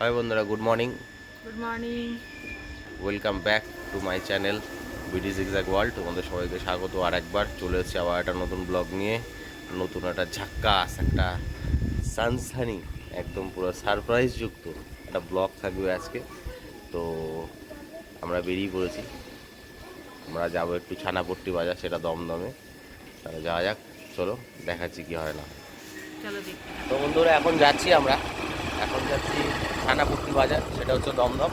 High বন্ধুরা good morning good morning welcome back to my channel BD zigzag world তোমাদের সবাইকে স্বাগত আর একবার চলে এসেছি আবার একটা নতুন ব্লগ নিয়ে। নতুন একটা ঝাক্কাস একটা সানসানি একদম পুরো সারপ্রাইজ যুক্ত একটা ব্লগ থাকবে আজকে। তো আমরা বেরিয়ে পড়েছি। আমরা যাব একটু ছানাপট্টি বাজার সেটা দমদমে। তাহলে যাওয়া যাক চলো দেখাচ্ছি কি হয় না তো বন্ধুরা এখন যাচ্ছি আমরা। এখন যাচ্ছি ছানাপট্টি বাজার, সেটা হচ্ছে দমদম।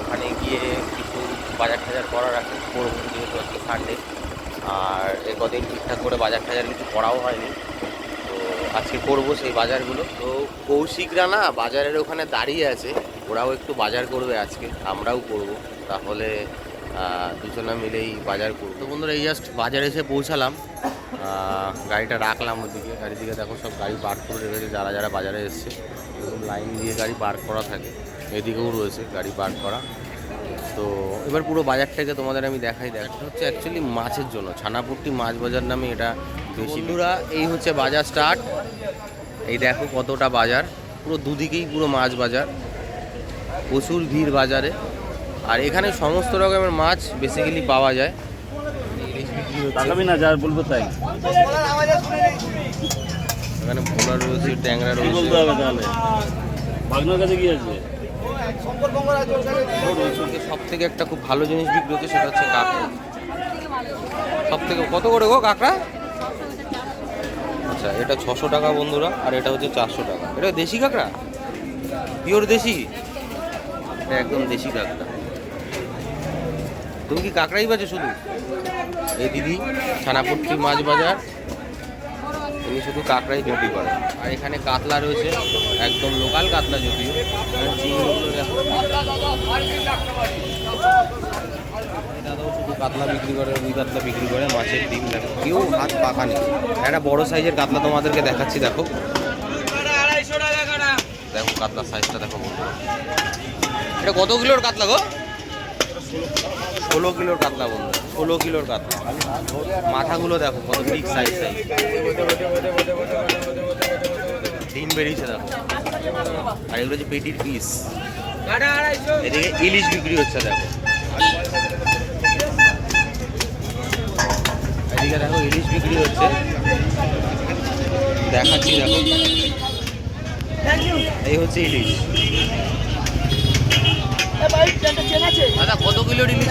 ওখানে গিয়ে কিছু বাজার টাজার করার আছে, করব যেহেতু আজকে সানডে আর এ কদিন ঠিকঠাক করে বাজার টাজার কিছু করাও হয়নি। তো আজকে করব সেই বাজারগুলো। তো কৌশিকরা না বাজারের ওখানে দাঁড়িয়ে আছে, ওরাও একটু বাজার করবে আজকে, আমরাও করব। তাহলে দুজনে মিলেই বাজার করব। তো বন্ধুরা, এই জাস্ট বাজারে এসে পৌঁছালাম। গাড়িটা রাখলাম ওদিকে। গাড়ির দিকে দেখো সব গাড়ি পার্ক করে রেখেছে, যারা যারা বাজারে এসছে। এরকম লাইন দিয়ে গাড়ি পার্ক করা থাকে। এদিকেও রয়েছে গাড়ি পার্ক করা। তো এবার পুরো বাজারটাকে তোমাদের আমি দেখাই। দেখ এটা হচ্ছে অ্যাকচুয়ালি মাছের জন্য। ছানাপট্টি মাছ বাজার নামে এটা বেশি বন্ধুরা এই হচ্ছে বাজার স্টার্ট এই দেখো কতটা বাজার। পুরো দুদিকেই পুরো মাছ বাজার। প্রচুর ভিড় বাজারে। আর এখানে সমস্ত রকমের মাছ বেসিক্যালি পাওয়া যায়। না যার বলব তাই। এখানে ভোলা রয়েছে ট্যাংরা বলতে রয়েছে। হবে তাহলে? ভাগনার কাছে কি আছে? সব থেকে একটা খুব ভালো জিনিস বিক্রি হচ্ছে সেটা হচ্ছে কাঁকড়া। সব থেকে কত করে গো কাঁকড়া? আচ্ছা এটা ছশো টাকা বন্ধুরা আর এটা হচ্ছে চারশো টাকা। এটা দেশি কাঁকড়া? পিওর দেশি? এটা একদম দেশি কাঁকড়া। তুমি কি কাঁকড়াই বাজে শুধু? এই দিদি ছানাপট্টি মাছ বাজার। তিনি শুধু কাঁকড়াই বিক্রি করেন আর এখানে কাতলা রয়েছে, একদম লোকাল কাতলা যদিও শুধু কাতলা বিক্রি করে, রুই কাতলা বিক্রি করে, মাছের ডিম দেখো। কেউ হাত পাকা নেই। একটা বড় সাইজের কাতলা তোমাদেরকে দেখাচ্ছি, দেখো। দেখো কাতলার সাইজটা দেখো এটা কত কিলোর কাতলা গো? ষোলো কিলোর কাতলা বন্ধু ষোলো কিলোর কাতলা মাথাগুলো দেখো কত বিগ সাইজ সাইজ ডিম বেরিয়েছে দেখো। আর এগুলো হচ্ছে পেটির পিস এদিকে ইলিশ বিক্রি হচ্ছে দেখো। এদিকে দেখো ইলিশ বিক্রি হচ্ছে। দেখাচ্ছি দেখো। এই হচ্ছে ইলিশ। দাদা কত কিলোর ইলিশ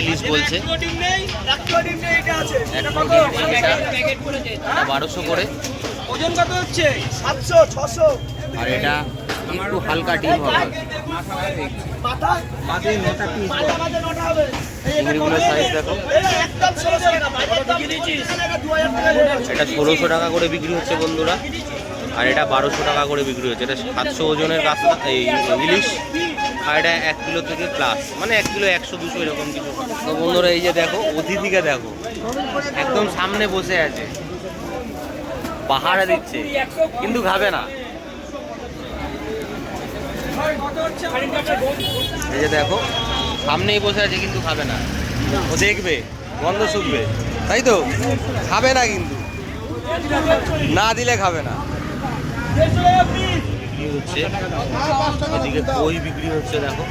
ইলিশ বলছে। বারোশো করে। ওজন কত হচ্ছে সাতশো ছশো আর এটা একটু হালকা ডিম হবে। সাইজ দেখো। এটা ষোলোশো টাকা করে বিক্রি হচ্ছে বন্ধুরা। আর এটা বারোশো টাকা করে বিক্রি হচ্ছে। এটা সাতশো ওজনের কাতলা এই ইলিশ। আর এটা এক কিলো থেকে প্লাস মানে এক কিলো একশো, দুশো এরকম কিছু তো বন্ধুরা, এই যে দেখো, অতিথিকে দেখো, একদম সামনে বসে আছে। পাহাড়ে দিচ্ছে, কিন্তু খাবে না। এই যে দেখো, সামনেই বসে আছে, কিন্তু খাবে না। ও দেখবে, গন্ধ শুকবে, তাই তো? খাবে না কিন্তু। না দিলে খাবে না। বিক্রি হচ্ছে। এদিকে কই বিক্রি হচ্ছে দেখো।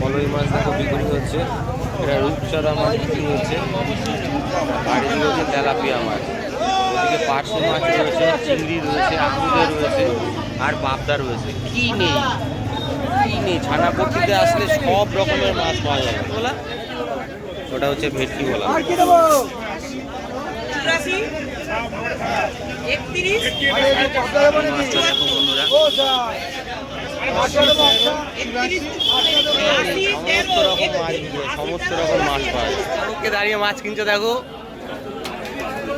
কলই মাছ দেখো বিক্রি হচ্ছে। এটা রূপসারা মাছ বিক্রি হচ্ছে। আর এদিকে হচ্ছে তেলাপিয়া মাছ। ওদিকে পার্শে মাছ রয়েছে চিংড়ি রয়েছে আকুদে রয়েছে আর পাবদা রয়েছে। কি নেই? কি নেই? ছানাপট্টিতে আসলে সব রকমের মাছ পাওয়া যাবে বলা। ওটা হচ্ছে ভেটকি বলা। সমস্ত রকম মাছ পাওয়া দাঁড়িয়ে মাছ কিনছে, দেখো।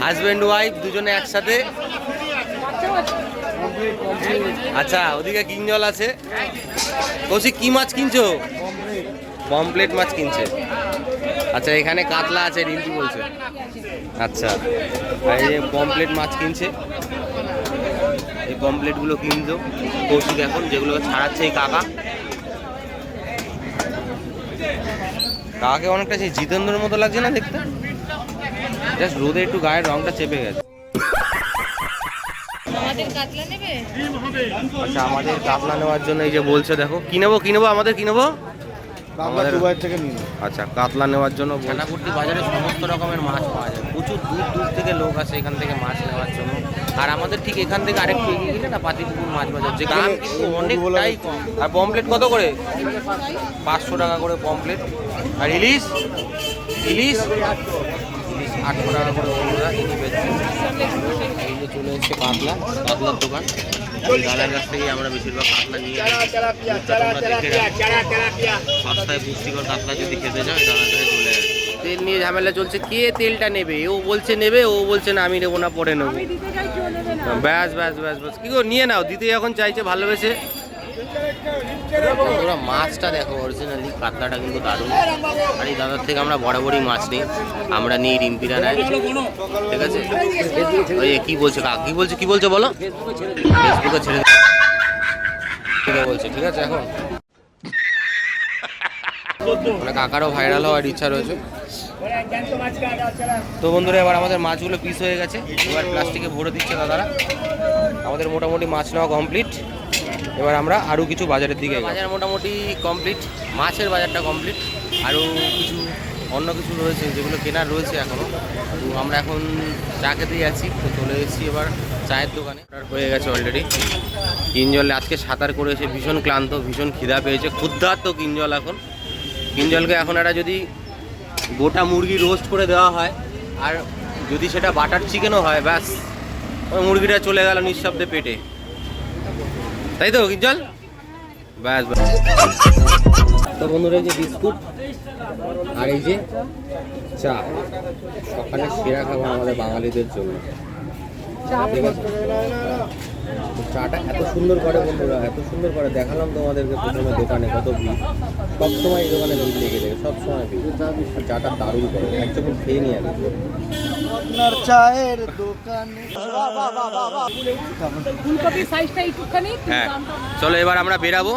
হাজব্যান্ড ওয়াইফ দুজনে একসাথে। আচ্ছা ওদিকে কিংজল আছে। কৌশিক, কি মাছ কিনছো? পমপ্লেট মাছ কিনছে। আচ্ছা এখানে কাতলা আছে, রিন্টি বলছে। আচ্ছা আর এই যে পমপ্লেট মাছ কিনছে এই পমপ্লেটগুলো কিনছো কৌশিক এখন যেগুলো ছাড়াচ্ছে এই কাকা। কাকাকে অনেকটা সেই জিতেন্দ্রের মতো লাগছে না দেখতে? জাস্ট রোদে একটু গায়ের রংটা চেপে গেছে। আমাদের কাতলা আচ্ছা আমাদের কাতলা নেওয়ার জন্য এই যে বলছে দেখো কি নেব কি নেব আমাদের কি নেব? আমাদের থেকে আচ্ছা কাতলা নেওয়ার জন্য ছানাপুরটি বাজারে সমস্ত রকমের মাছ পাওয়া যায় প্রচুর দূর দূর থেকে লোক আসে এখান থেকে মাছ নেওয়ার জন্য। আর আমাদের ঠিক এখান থেকে আরেকটু এগিয়ে গেলে না পাতিপুকুর মাছ বাজার। যে দাম কিন্তু অনেকটাই কম। আর পমপ্লেট কত করে? পাঁচশো টাকা করে পমপ্লেট আর ইলিশ? ইলিশ? ইলিশ আটশো টাকা করে বন্ধুরা ইনি বেচছে এই যে চলে এসছে কাতলা কাতলার দোকান। দাদার কাছ থেকেই আমরা বেশিরভাগ কাতলা নিয়ে সস্তায় পুষ্টিকর কাতলা যদি খেতে চাও এই দাদার কাছে তেল নিয়ে ঝামেলা চলছে কে তেলটা নেবে? ও বলছে নেবে ও বলছে না আমি নেব না পরে নেব। ব্যাস ব্যাস ব্যাস ব্যাস। কি গো নিয়ে নাও দিতে এখন চাইছে ভালোবেসে। ওরা মাছটা দেখো অরিজিনালি কাতলাটা কিন্তু দারুণ। আর এই দাদার থেকে আমরা বরাবরই মাছ নিই। আমরা নিই রিম্পিরা নেয়। ঠিক আছে? ওই কি বলছে কাক? কি বলছে কি বলছে বলো? ফেসবুকে ছেড়ে বলছে ঠিক আছে এখন? মানে কাকারও ভাইরাল হওয়ার ইচ্ছা রয়েছে। তো বন্ধুরা এবার আমাদের মাছগুলো পিস হয়ে গেছে। এবার প্লাস্টিকে ভরে দিচ্ছে দাদারা। আমাদের মোটামুটি মাছ নেওয়া কমপ্লিট এবার আমরা আরও কিছু বাজারের দিকে বাজার মোটামুটি কমপ্লিট মাছের বাজারটা কমপ্লিট আরও কিছু অন্য কিছু রয়েছে যেগুলো কেনার রয়েছে এখনও তো আমরা এখন চা খেতে যাচ্ছি তো চলে এসেছি এবার চায়ের দোকানে। হয়ে গেছে অলরেডি কিনজলে আজকে সাঁতার করে এসে ভীষণ ক্লান্ত ভীষণ খিদা পেয়েছে। ক্ষুদ্ধার্ত কিনজল এখন। কিনজলকে এখন একটা যদি গোটা মুরগি রোস্ট করে দেওয়া হয়। আর যদি সেটা বাটার চিকেনও হয় ব্যাস। ওই মুরগিটা চলে গেল নিঃশব্দে পেটে। তাই তো কিঞ্জল? ব্যাস ব্যাস। তো বন্ধুরা এই যে বিস্কুট আর এই যে চা সকালে সেরা খাবার আমাদের বাঙালিদের জন্য। চাটা এত সুন্দর করে বন্ধুরা এত সুন্দর করে দেখালাম তোমাদেরকে প্রথমে দোকানে কত ভিড়। সবসময় এই দোকানে ভিড় লেগে যায় সবসময় ভিড়। চাটা দারুণ করে এক চোখ খেয়ে নিয়ে আনি আপনার চায়ের দোকানে ফুলকপির সাইজটা একটুখানি হ্যাঁ চলো এবার আমরা বেরাবো।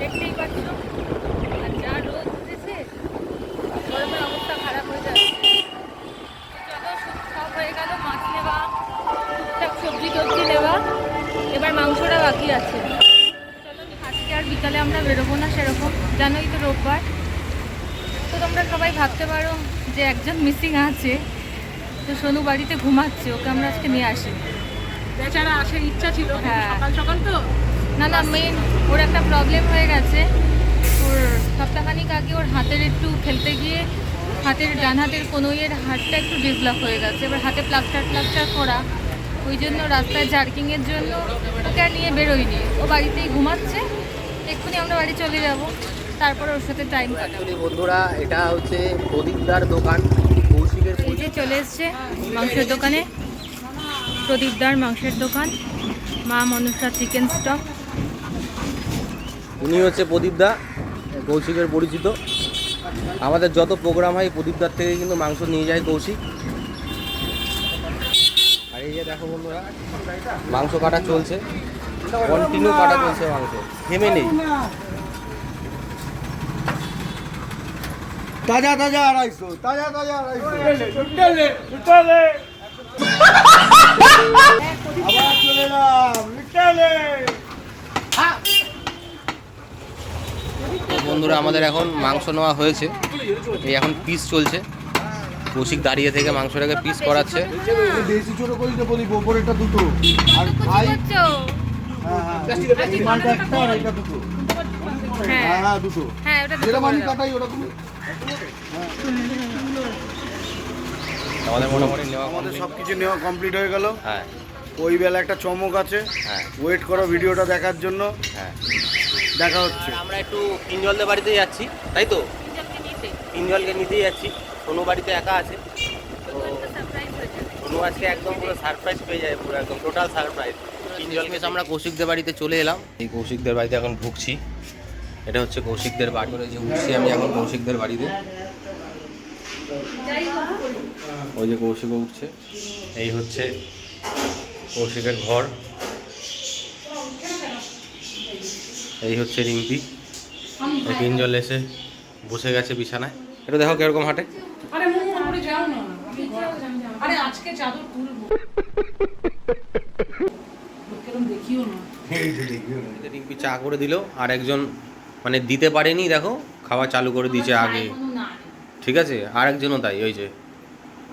দেখতেই পাচ্ছ। আর যা রোদ উঠেছে বাকি আছে। চলো আজকে আর বিকালে আমরা বেরোবো না সেরকম। জানোই তো রোববার। তো তোমরা সবাই ভাবতে পারো যে একজন মিসিং আছে। তো সোনু বাড়িতে ঘুমাচ্ছে ওকে আমরা আজকে নিয়ে আসি। বেচারা আসার ইচ্ছা ছিল হ্যাঁ। সকাল সকাল তো। না না মেন ওর একটা প্রবলেম হয়ে গেছে। ওর সপ্তাহখানিক আগে ওর হাতের একটু খেলতে গিয়ে হাতের ডান হাতের কোনো ইয়ের হাতটা একটু ডেভেলপ হয়ে গেছে। এবার হাতে প্লাস্টার প্লাস্টার করা। ওই জন্য রাস্তায় জার্কিংয়ের জন্য ওকে আর নিয়ে বেরোয়নি। ও বাড়িতেই ঘুমাচ্ছে। এক্ষুনি আমরা বাড়ি চলে যাব। তারপরে ওর সাথে টাইম কাটাবো। বন্ধুরা এটা হচ্ছে প্রদীপদার দোকান কৌশিকের এই যে চলে এসছে মাংসের দোকানে। প্রদীপদার মাংসের দোকান। মা মনসা চিকেন স্টক। উনি হচ্ছে প্রদীপদা কৌশিকের পরিচিত। আমাদের যত প্রোগ্রাম হয় প্রদীপদার থেকে কিন্তু মাংস নিয়ে যায় কৌশিক। দেখো বন্ধুরা মাংস কাটা চলছে। কন্টিনিউ কাটা চলছে মাংস। থেমে নেই। তাজা তাজা আড়াইশো তাজা তাজা আড়াইশো। আবার চলে এলাম লিটালে বন্ধুরা আমাদের এখন মাংস নেওয়া হয়েছে। এই এখন পিস চলছে। কৌশিক দাঁড়িয়ে থেকে মাংসটাকে পিস করাচ্ছে। দেশি ছোট বলি দুটো আর ভাই হ্যাঁ হ্যাঁ দুটো হ্যাঁ হ্যাঁ হ্যাঁ দুটো হ্যাঁ ওটা যেরকম আমি কাটাই ওরকমই আমাদের মোটামুটি নেওয়া আমাদের সব কিছু নেওয়া কমপ্লিট হয়ে গেল। হ্যাঁ। ওই বেলা একটা চমক আছে। হ্যাঁ। ওয়েট করো ভিডিওটা দেখার জন্য। হ্যাঁ। দেখা হচ্ছে। আমরা একটু কিঞ্জলদের বাড়িতে যাচ্ছি তাই তো। কিঞ্জলকে নিতেই যাচ্ছি। সোনু বাড়িতে একা আছে। তো। সোনু আজকে একদম পুরো সারপ্রাইজ পেয়ে যায় পুরো একদম টোটাল সারপ্রাইজ তিনজনকে আমরা কৌশিকদের বাড়িতে চলে এলাম। এই কৌশিকদের বাড়িতে এখন ঢুকছি। এটা হচ্ছে কৌশিকদের বাড়ি। করে যে উঠছি আমি এখন কৌশিকদের বাড়িতে। ওই যে কৌশিকও উঠছে। এই হচ্ছে কৌশিকের ঘর। এই হচ্ছে রিম্পি। তিনজন এসে বসে গেছে বিছানায়। এটা দেখো কীরকম হাঁটে। আরে মুখ যাও না। আমি ঘরে যাব। আরে আজকে চাদর তুলবো। লোকেরম দেখিও না। রিম্পি চা করে দিল আর একজন মানে দিতে পারেনি দেখো খাওয়া চালু করে দিয়েছে আগে। ঠিক আছে? আর একজনও তাই ওই যে।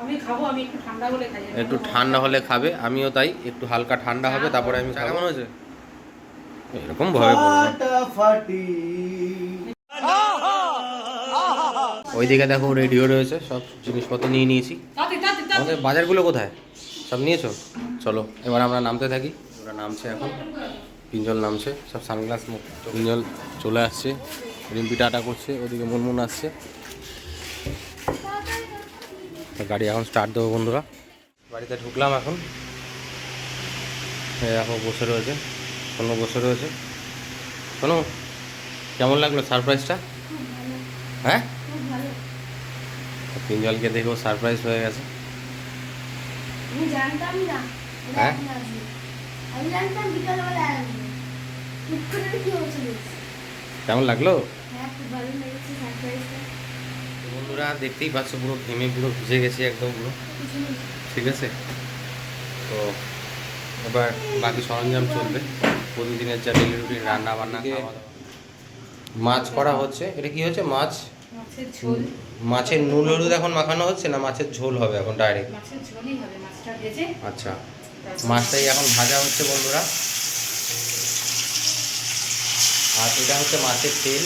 আমি খাব আমি একটু ঠান্ডা হলে খাই। একটু ঠান্ডা হলে খাবে আমিও তাই একটু হালকা ঠান্ডা হবে তারপরে আমি খাব। কেমন হয়েছে এরকম ভয় ফাটাফাটি ওইদিকে দেখো রেডিও রয়েছে সব জিনিসপত্র নিয়ে নিয়েছি। আমাদের বাজারগুলো কোথায়? সব নিয়েছো? চলো এবার আমরা নামতে থাকি। ওরা নামছে এখন। তিনজন নামছে সব সানগ্লাস মুখ। তিনজন চলে আসছে। রিম্পি টাটা করছে ওদিকে মুনমুন আসছে। গাড়ি এখন স্টার্ট দেবো বন্ধুরা। বাড়িতে ঢুকলাম এখন। এই দেখো বসে রয়েছে। শোনো বসে রয়েছে। শোনো কেমন লাগল সারপ্রাইজটা? হ্যাঁ? তিনজনকে দেখেও সারপ্রাইজ হয়ে গেছে। আমি জানতাম না হ্যাঁ? আমি জানতাম বিকালবেলা আসবে। হুট করে কি হয়েছিল? কেমন লাগল? হ্যাঁ খুব ভালো লেগেছে সারপ্রাইজটা বন্ধুরা দেখতেই পাচ্ছ পুরো ঘেমে পুরো ভিজে গেছি একদম পুরো। ঠিক আছে? তো এবার বাকি সরঞ্জাম চলবে। প্রতিদিনের যা ডেলি রুটিন রান্না বান্না মাছ করা হচ্ছে। এটা কি হচ্ছে? মাছ? মাছের ঝোল। মাছের নুন হলুদ এখন মাখানো হচ্ছে না মাছের ঝোল হবে এখন ডাইরেক্ট মাছের ঝোলই হবে মাছটা ভেজে। আচ্ছা। মাছটাই এখন ভাজা হচ্ছে বন্ধুরা। আর এটা হচ্ছে মাছের তেল।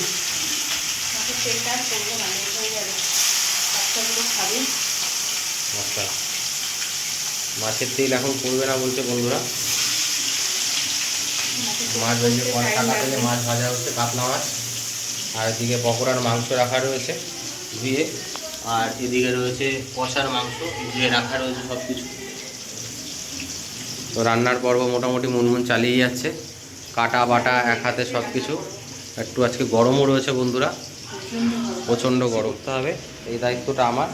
মাছের তেলটা আর করব না হয়ে যাবে। বাচ্চাগুলো খাবে। আচ্ছা। মাছের তেল এখন পড়বে না বলছে বন্ধুরা। মাছ ভেজে পরে কাটা তেলে মাছ ভাজা হচ্ছে কাতলা মাছ। আর এদিকে পকোড়ার মাংস রাখা রয়েছে ধুয়ে। আর এদিকে রয়েছে কষার মাংস ধুয়ে রাখা রয়েছে সব কিছু তো রান্নার পর্ব মোটামুটি মুনমুন চালিয়ে যাচ্ছে। কাটা বাটা এক হাতে সব কিছু একটু আজকে গরমও রয়েছে বন্ধুরা। প্রচণ্ড গরম। করতে হবে। এই দায়িত্বটা আমার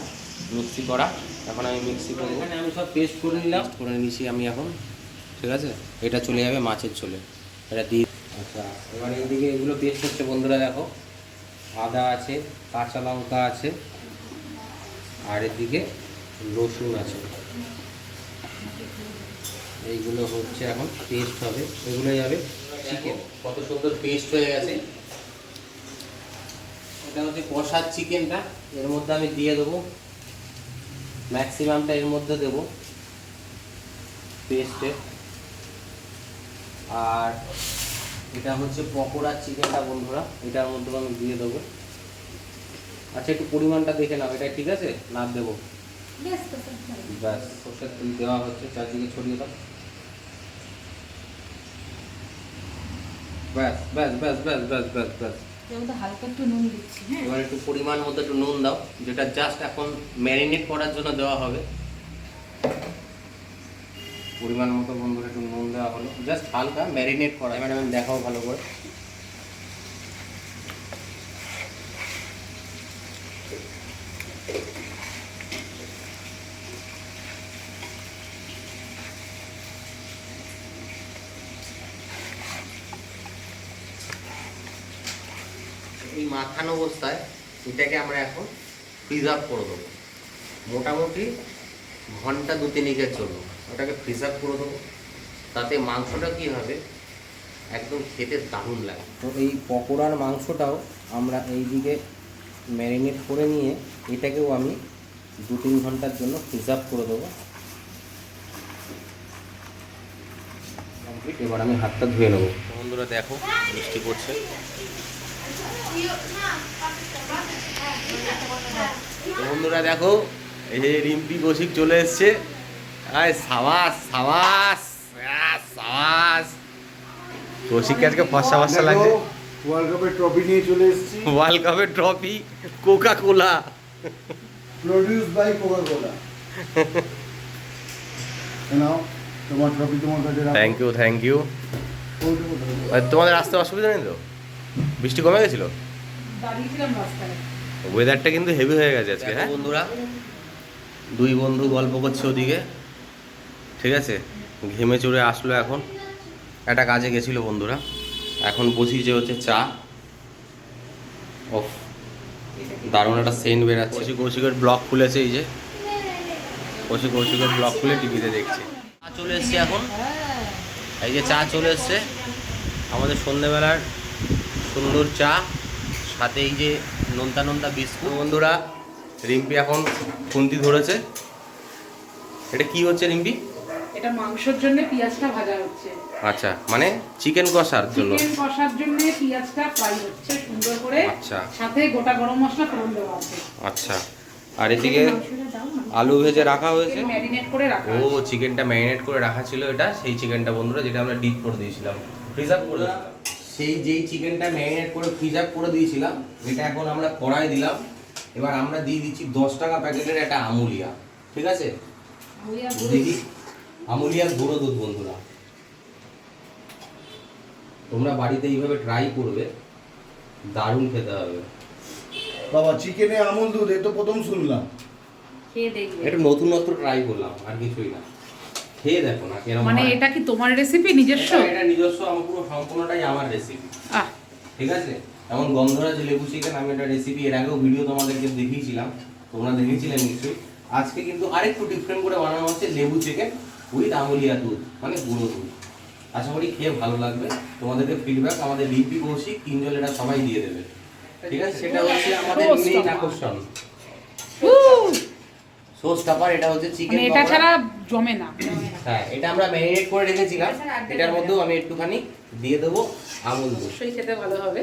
মিক্সি করা। এখন আমি মিক্সি করব। এখানে আমি সব পেস্ট করে নিলাম। করে নিয়েছি আমি এখন। ঠিক আছে? এটা চলে যাবে মাছের ঝোলে। এটা দিয়ে আচ্ছা এবার এইদিকে এগুলো পেস্ট হচ্ছে বন্ধুরা দেখো। আদা আছে, কাঁচা লঙ্কা আছে, আর এদিকে রসুন আছে। এইগুলো হচ্ছে এখন পেস্ট হবে এগুলো যাবে চিকেন কত সুন্দর পেস্ট হয়ে গেছে। এটা হচ্ছে কষার চিকেনটা এর মধ্যে আমি দিয়ে দেবো। ম্যাক্সিমামটা এর মধ্যে দেবো পেস্টে আর এটা হচ্ছে পকোড়ার চিকেনটা বন্ধুরা। এটার মধ্যে আমি দিয়ে দেবো। আচ্ছা একটু পরিমাণটা দেখে নাও। এটা ঠিক আছে? না দেবো। ব্যাস সর্ষের তেল দেওয়া হচ্ছে চারদিকে ছড়িয়ে দাও। ব্যাস ব্যাস ব্যাস ব্যাস ব্যাস ব্যাস ব্যাস। যেমন হালকা একটু নুন দিচ্ছি হ্যাঁ? এবার একটু পরিমাণ মতো একটু নুন দাও যেটা জাস্ট এখন ম্যারিনেট করার জন্য দেওয়া হবে। পরিমাণ মতো বন্ধুরা একটু নুন দেওয়া হলো। জাস্ট হালকা ম্যারিনেট করা। এবার আমি দেখাও ভালো করে। এই মাখানো অবস্থায় এটাকে আমরা এখন প্রিজার্ভ করে দেবো। মোটামুটি ঘণ্টা দু তিনিকের জন্য। ওটাকে প্রিজার্ভ করে দেবো। তাতে মাংসটা কী হবে? একদম খেতে দারুণ লাগে। তো এই পকোড়ার মাংসটাও আমরা এই দিকে ম্যারিনেট করে নিয়ে এটাকেও আমি দু তিন ঘণ্টার জন্য প্রিজার্ভ করে দেবো। কমপ্লিট এবার আমি হাতটা ধুয়ে নেব। বন্ধুরা দেখো বৃষ্টি পড়ছে বন্ধুরা দেখো এই যে রিম্পি কৌশিক চলে এসছে। আয় সাবাস সাবাস সাবাস। কৌশিককে আজকে ফসা ফসা লাগছে। ওয়ার্ল্ড কাপের ট্রফি নিয়ে চলে এসেছি। ওয়ার্ল্ড কাপের trophy Coca Cola produce by Coca Cola now তোমার ট্রফি তোমার কাছে রাখো। থ্যাংক ইউ থ্যাংক ইউ তোমাদের আসতে অসুবিধা নেই তো? বৃষ্টি কমে গেছিল? ওয়েদারটা কিন্তু হেভি হয়ে গেছে আজকে হ্যাঁ? বন্ধুরা দুই বন্ধু গল্প করছে ওদিকে। ঠিক আছে? ঘেমে চড়ে আসলো এখন। একটা কাজে গেছিল বন্ধুরা। এখন বসিয়েছে হচ্ছে চা। ওফ দারুণ একটা সেন্ট বেরাচ্ছে। কৌশিক কৌশিকের ব্লগ খুলেছে এই যে। কৌশিক কৌশিকের ব্লগ খুলে টিভিতে দেখছে। চা চলে এসছে এখন। এই যে চা চলে এসছে। আমাদের সন্ধেবেলার সুন্দর চা। সাথে এই যে নোনতা নোনতা বিস্কুট। বন্ধুরা রিম্পি এখন খুন্তি ধরেছে। এটা কি হচ্ছে রিম্পি? এটা মাংসের জন্য পেঁয়াজটা ভাজা হচ্ছে। আচ্ছা মানে চিকেন কষার জন্য? চিকেন কষার জন্য পেঁয়াজটা ফ্রাই হচ্ছে সুন্দর করে। আচ্ছা। সাথে গোটা গরম মশলা ফোড়ন দেওয়া আছে। আচ্ছা। আর এদিকে আলু ভেজে রাখা হয়েছে? ম্যারিনেট করে রাখা ও চিকেনটা ম্যারিনেট করে রাখা ছিল এটা সেই চিকেনটা বন্ধুরা যেটা আমরা ডিপ করে দিয়েছিলাম। প্রিজার্ভ করে সেই যেই চিকেনটা ম্যারিনেট করে প্রিজার্ভ করে দিয়েছিলাম এটা এখন আমরা কড়াই দিলাম। এবার আমরা দিয়ে দিচ্ছি দশ টাকা প্যাকেটের একটা আমুলিয়া। ঠিক আছে? দেখি আমুলিয়ার গুঁড়ো দুধ বন্ধুরা। তোমরা বাড়িতে এইভাবে ট্রাই করবে দারুণ খেতে হবে। বাবা চিকেনে আমুল দুধ এ তো প্রথম শুনলাম। খেয়ে দেখবে। নতুনত্ব ট্রাই করলাম আর কিছুই না। খেয়ে দেখো না কেরম মানে এটা কি তোমার রেসিপি নিজস্ব? এটা- এটা নিজস্ব আমার পুরো সম্পূর্ণটাই আমার রেসিপি আহ। ঠিক আছে? এমন গন্ধরাজ লেবু চিকেন আমি একটা রেসিপি এর আগেও ভিডিও তোমাদেরকে দেখিয়েছিলাম। তোমরা দেখেছিলে নিশ্চয়ই। আজকে কিন্তু আরেকটু ডিফারেন্ট করে বানানো হচ্ছে লেবু চিকেন। উইথ আমুলিয়া দুধ মানে গুঁড়ো দুধ। আশা করি খেয়ে ভালো লাগবে। তোমাদেরকে ফিডব্যাক আমাদের লিপি কৌশিক কিঞ্জল এরা সবাই দিয়ে দেবে। ঠিক আছে? সেটা হচ্ছে আমাদের মেইন আকর্ষণ। উহ, সোস টাপার এটা হচ্ছে চিকেন মানে এটা ছাড়া জমে না। হ্যাঁ এটা আমরা ম্যারিনেট করে রেখেছিলাম। এটার মধ্যেও আমি একটুখানি দিয়ে দেবো আমুল দুধ। খেতে ভালো হবে।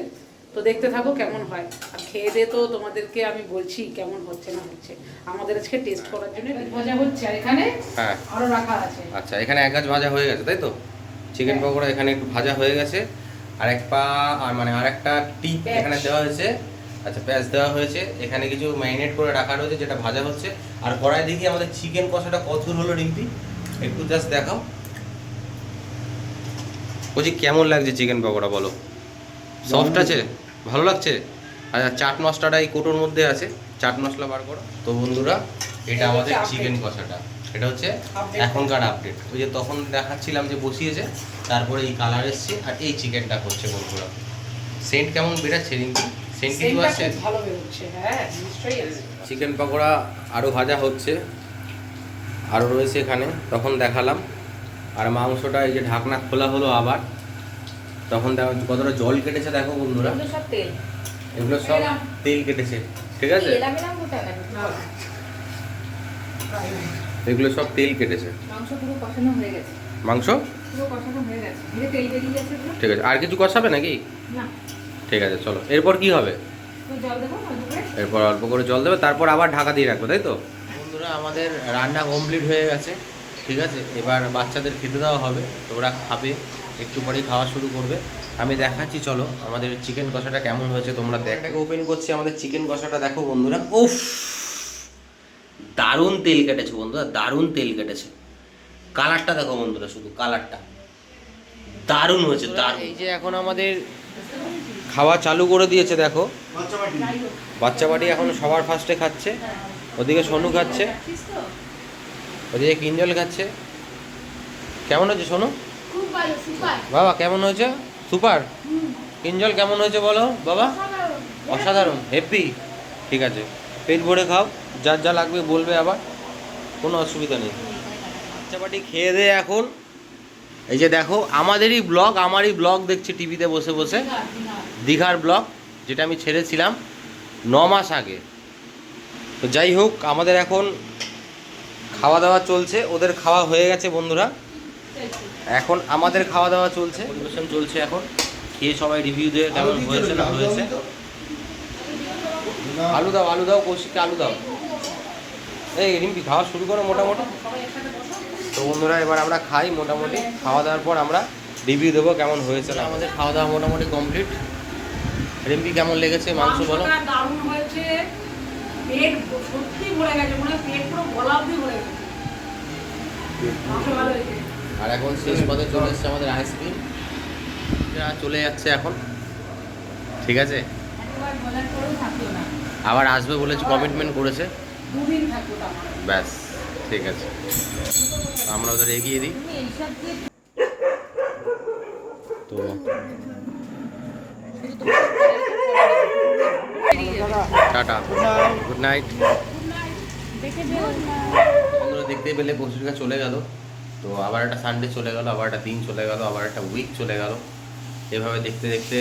তো দেখতে থাকো কেমন হয়। আর খেয়ে দিয়ে তো তোমাদেরকে আমি বলছি কেমন হচ্ছে না হচ্ছে। আমাদের আজকে টেস্ট করার জন্য ভাজা হচ্ছে আর এখানে হ্যাঁ। আরও রাখা আছে। আচ্ছা এখানে এক গাছ ভাজা হয়ে গেছে তাই তো? চিকেন পকোড়া এখানে একটু ভাজা হয়ে গেছে। আর এক পা আর মানে আরেকটা টিপ পেঁয়াজ। এখানে দেওয়া হয়েছে। আচ্ছা পেঁয়াজ দেওয়া হয়েছে। এখানে কিছু ম্যারিনেট করে রাখা রয়েছে যেটা ভাজা হচ্ছে। আর কড়াই দেখি আমাদের চিকেন কষাটা কত হলো রিম্পি? একটু জাস্ট দেখাও। বলছি কেমন লাগছে চিকেন পকোড়া বলো? সফট আছে? ভালো লাগছে? আচ্ছা চাট মশলাটা এই কোটোর মধ্যে আছে। চাট মশলা বার করো। তো বন্ধুরা এটা আমাদের চিকেন কষাটা। এটা হচ্ছে এখনকার আপডেট ওই যে তখন দেখাচ্ছিলাম যে বসিয়েছে তারপরে এই কালার এসছে আর এই চিকেনটা করছে বন্ধুরা। সেন্ট কেমন বেরাচ্ছে রিঙ্কি? সেন্ট খুব ভালো বেরোচ্ছে হ্যাঁ নিশ্চয়ই চিকেন পকোড়া আরও ভাজা হচ্ছে আরও রয়েছে এখানে তখন দেখালাম। আর মাংসটা এই যে ঢাকনা খোলা হলো আবার। তখন দেখো কতটা জল কেটেছে দেখো বন্ধুরা। এগুলো সব তেল। কেটেছে ঠিক আছে? গেল? এগুলো সব তেল কেটেছে। মাংস পুরো কষানো হয়ে গেছে। মাংস? পুরো কষানো হয়ে গেছে। তেল বেরিয়ে গেছে ঠিক আছে। আর কিছু কষাবে নাকি? না। ঠিক আছে চলো। এরপর কি হবে? এরপর অল্প করে জল দেবে তারপর আবার ঢাকা দিয়ে রাখবে তাই তো? বন্ধুরা আমাদের রান্না কমপ্লিট হয়ে গেছে ঠিক আছে? এবার বাচ্চাদের খেতে দেওয়া হবে তো ওরা খাবে। একটু পরেই খাওয়া শুরু করবে। আমি দেখাচ্ছি চলো আমাদের চিকেন কষাটা কেমন হয়েছে তোমরা দেখটাকে ওপেন করছি আমাদের চিকেন কষাটা দেখো বন্ধুরা। উফ! দারুণ তেল কেটেছে বন্ধুরা দারুণ তেল কেটেছে। কালারটা দেখো বন্ধুরা শুধু কালারটা। দারুণ হয়েছে দারুণ। এই যে এখন আমাদের খাওয়া চালু করে দিয়েছে দেখো। বাচ্চা বাটি। বাড়ি এখন সবার ফার্স্টে খাচ্ছে। ওদিকে সোনু খাচ্ছে। ওদিকে কিঞ্জল খাচ্ছে। কেমন হয়েছে সোনু? বাবা কেমন হয়েছে? সুপার? কিঞ্জল কেমন হয়েছে বলো? বাবা? অসাধারণ। হ্যাপি ঠিক আছে। পেট ভরে খাও। যার যা লাগবে বলবে আবার। কোনো অসুবিধা নেই। বাচ্চা বাটি খেয়ে দে এখন। এই যে দেখো আমাদেরই ব্লগ আমারই ব্লগ দেখছি টিভিতে বসে বসে। দীঘার ব্লগ যেটা আমি ছেড়েছিলাম ন মাস আগে। তো যাই হোক আমাদের এখন খাওয়া দাওয়া চলছে। ওদের খাওয়া হয়ে গেছে বন্ধুরা। এখন আমাদের খাওয়া দাওয়া চলছে। পরিবেশন চলছে এখন। খেয়ে সবাই রিভিউ দিয়ে কেমন হয়েছে না হয়েছে? আলু দাও। আলু দাও কৌশিককে আলু দাও। এই রিম্পি খাওয়া শুরু করো মোটামুটি। তো বন্ধুরা এবার আমরা খাই মোটামুটি। খাওয়া দাওয়ার পর আমরা রিভিউ দেবো কেমন হয়েছে না আমাদের খাওয়া দাওয়া মোটামুটি কমপ্লিট রিম্পি কেমন লেগেছে? মাংস বলো। দারুণ হয়েছে। পেট সত্যি ভরে গেছে মনে হয় পেট পুরো গলা অব্দি ভরে গেছে। আর এখন শেষ পথে চলে এসছে আমাদের আইসক্রিম যা চলে যাচ্ছে এখন। ঠিক আছে? আবার আসবে বলেছে কমিটমেন্ট করেছে। ব্যাস ঠিক আছে। আমরা ওদের এগিয়ে দিই। তো টাটা। গুড নাইট দেখে যেও বন্ধুরা দেখতেই পেলে কৌশিকা চলে গেল। তো আবার একটা সানডে চলে গেল, আবার একটা দিন চলে গেল, আবার একটা উইক চলে গেল। এভাবে দেখতে দেখতে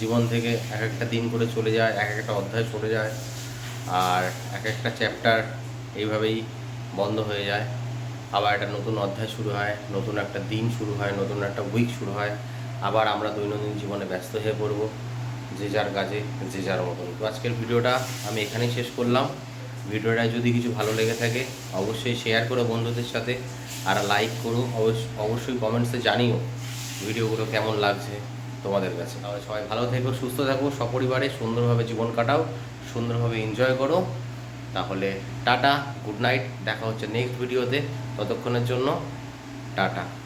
জীবন থেকে এক একটা দিন করে চলে যায়, এক একটা অধ্যায় চলে যায়, আর এক একটা চ্যাপ্টার এইভাবেই বন্ধ হয়ে যায়। আবার একটা নতুন অধ্যায় শুরু হয়, নতুন একটা দিন শুরু হয়, নতুন একটা উইক শুরু হয়। আবার আমরা দৈনন্দিন জীবনে ব্যস্ত হয়ে পড়ব, যে যার কাজে, যে যার মতন। তো আজকের ভিডিওটা আমি এখানেই শেষ করলাম। ভিডিওটা যদি কিছু ভালো লেগে থাকে, অবশ্যই শেয়ার করো বন্ধুদের সাথে আর লাইক করো। অবশ্য- অবশ্যই কমেন্টসে জানিও ভিডিওগুলো কেমন লাগছে তোমাদের কাছে। তাহলে সবাই ভালো থেকো, সুস্থ থাকো, সপরিবারে সুন্দরভাবে জীবন কাটাও, সুন্দরভাবে এনজয় করো। তাহলে টাটা গুড নাইট দেখা হচ্ছে নেক্সট ভিডিওতে ততক্ষণের জন্য টাটা।